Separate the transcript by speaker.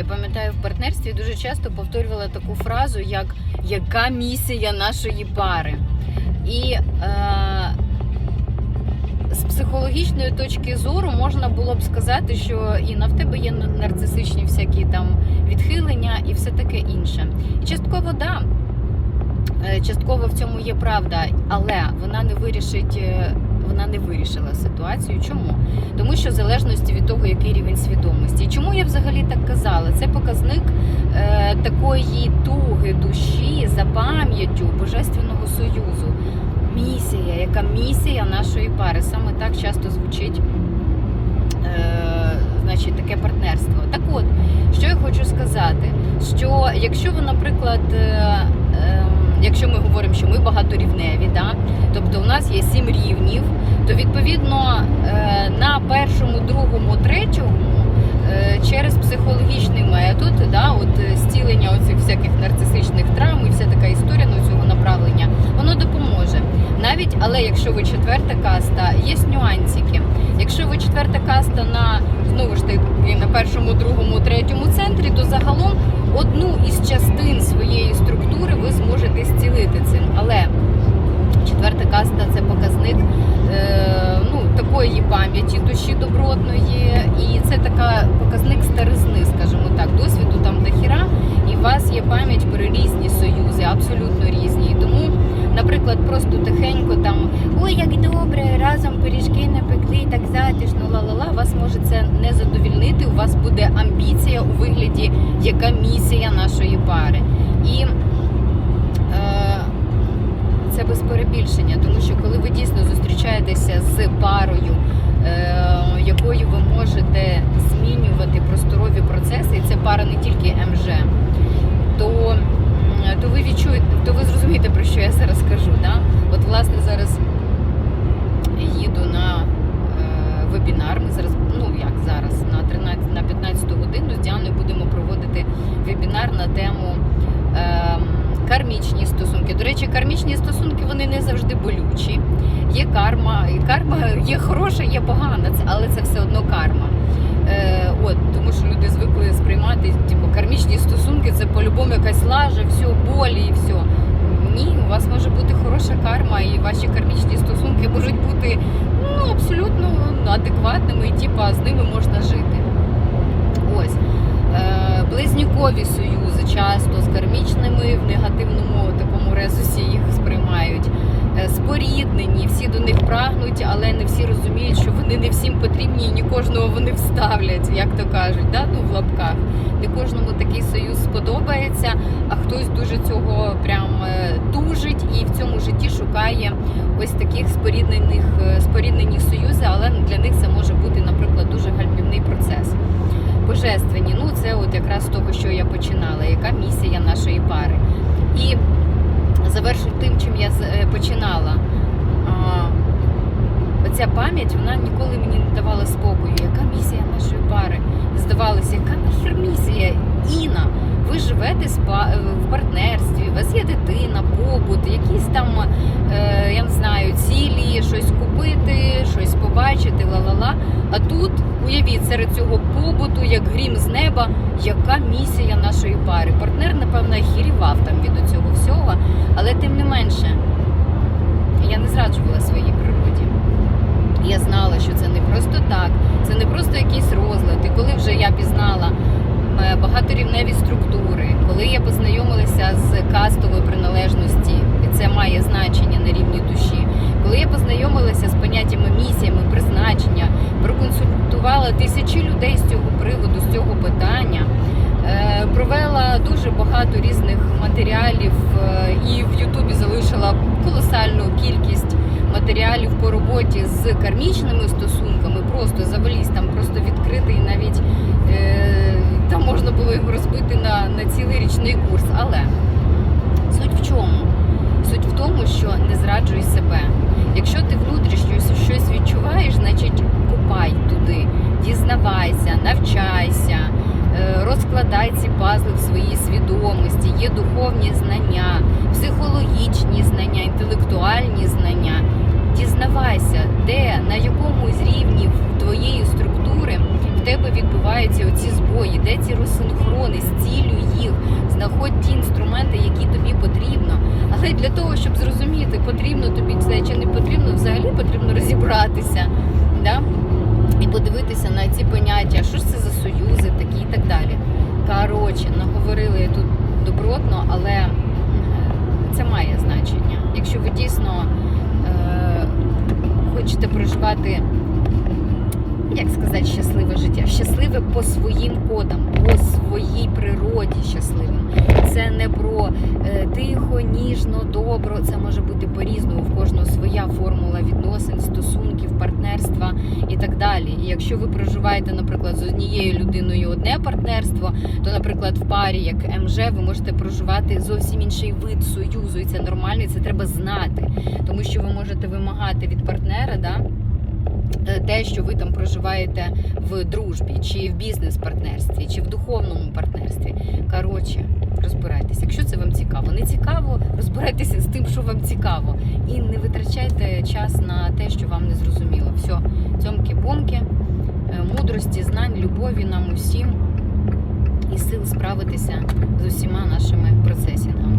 Speaker 1: Я пам'ятаю, в партнерстві дуже часто повторювала таку фразу, як яка місія нашої пари. І е, з психологічної точки зору можна було б сказати, що Інна, в тебе є нарцисичні всякі там відхилення і все таке інше. І частково да. Е, Частково в цьому є правда, але вона не вирішить, е, вона не вирішила ситуацію. Чому? Тому що в залежності від того, який рівень свідомості. Чому я взагалі так казала? Це показник е, такої туги душі за пам'яттю Божественного Союзу. Місія, яка місія нашої пари. Саме так часто звучить е, значить, таке партнерство. Так от, що я хочу сказати, що якщо ви, наприклад, е, якщо ми говоримо, що ми багаторівневі, да? тобто у нас є сім рівнів, то відповідно е, на першому, другому, третьому е, через психологічний метод, да, от е, зцілення оцих всяких нарцисичних травм і вся така історія ну, цього направлення, воно допоможе. Навіть, але якщо ви четверта каста, є нюансики. Якщо ви четверта каста на знову ж таки на першому, другому, третьому центрі, то загалом одну із частин своєї структури ви зможете зцілити цим. Але четверта каста це показник е, ну, такої пам'яті душі добротної, і це така показник старизни, скажімо так, досвіду там дохіра, і у вас є пам'ять про різні союзи, абсолютно різні. Наприклад, просто тихенько там ой, як добре, разом пиріжки напекли, так затишно, ла-ла-ла, вас може це не задовільнити. У вас буде амбіція у вигляді, яка місія нашої пари. І е, це без перебільшення, тому що коли ви дійсно зустрічаєтеся з парою, е, якою ви можете змінювати вебінар. Ми зараз, ну як зараз, на 13, на 15 годину з Діаною будемо проводити вебінар на тему. Е, Кармічні стосунки. До речі, кармічні стосунки вони не завжди болючі. Є карма, і карма є хороша, є погана, але це все одно карма. Е, от, тому що люди звикли сприймати, типу, кармічні стосунки це по-любому якась лажа, все, болі і все. Ні, у вас може бути хороша карма, і ваші кармічні стосунки можуть бути ну, абсолютно адекватними, і типа, з ними можна жити. Ось. Е, близнюкові союзи часто з кармічними в негативному такому резусі їх сприймають. Е, споріднені, всі до них прагнуть, але не всі розуміють, що вони не всім потрібні і ні кожного вони вставлять, як то кажуть, да? ну, в лапках. Не кожному такий союз сподобається, а хтось дуже цього прям е, тужить і в цьому житті шукає ось таких споріднених, е, споріднених союзів, але для них це може бути, наприклад, дуже гальмівний процес божественні. Ну, це от якраз того, що я починала, яка місія нашої пари. І завершу тим, чим я е, починала. Оця пам'ять вона ніколи мені не давала спокою. Яка місія нашої пари? Здавалося, яка нахер місія? Інна, ви живете е, в партнерстві, у вас є дитина, побут, якісь там, е, я не знаю, цілі, щось купити, щось побачити, ла-ла-ла. А тут, уявіть, серед цього побуту, як грім з неба, яка місія нашої пари. Партнер, напевно, хірівав там від цього всього, але тим не менше, я не зраджувала своїй природі. Я знала, що це не просто так, це не просто якийсь розлад. І коли вже я пізнала е, багаторівневі структури, коли я познайомилася з кастовою приналежності, і це має значення на рівні душі, коли я познайомилася з поняттями місіями, призначення, проконсультувала тисячі людей з цього приводу, з цього питання. е, Провела дуже багато різних матеріалів е, і в Ютубі залишила колосальну кількість матеріалів по роботі з кармічними стосунками. Просто завеліз там просто відкритий навіть е, там можна було його розбити на, на цілий річний курс. Але суть в чому? Суть в тому, що не зраджуй себе. Якщо ти внутрішньо щось відчуваєш, значить купай туди, дізнавайся, навчайся, е, розкладай ці пазли в своїй свідомості. Є духовні знання, психологічні знання, інтелектуальні знання. Дізнавайся, де на якому з рівнів твоєї структури в тебе відбуваються оці збої, де ці розсинхрони, зцілюй їх, знаходь ті інструменти, які тобі потрібно. Але для того, щоб зрозуміти, потрібно тобі це чи не потрібно, взагалі потрібно розібратися. Да? І подивитися на ці поняття, що ж це за союзи, такі і так далі. Коротше, наговорили тут добротно, але е, це має значення. Якщо ви дійсно е, хочете проживати як сказати, щасливе життя, щасливе по своїм кодам, по своїй природі щасливим. Це не про е, тихо, ніжно, добро. Це може бути по-різному. В кожного своя формула відносин, стосунків, партнерства і так далі. І якщо ви проживаєте, наприклад, з однією людиною одне партнерство, то, наприклад, в парі, як МЖ, ви можете проживати зовсім інший вид союзу, і це нормально, і це треба знати, тому що ви можете вимагати від партнера, да. Е, Те, що ви там проживаєте в дружбі, чи в бізнес-партнерстві, чи в духовному партнерстві. Коротше, розбирайтеся. Якщо це вам цікаво, не цікаво, розбирайтеся з тим, що вам цікаво. І не витрачайте час на те, що вам не зрозуміло. Все, цьомки-бомки, е, мудрості, знань, любові нам усім і сил справитися з усіма нашими процесами.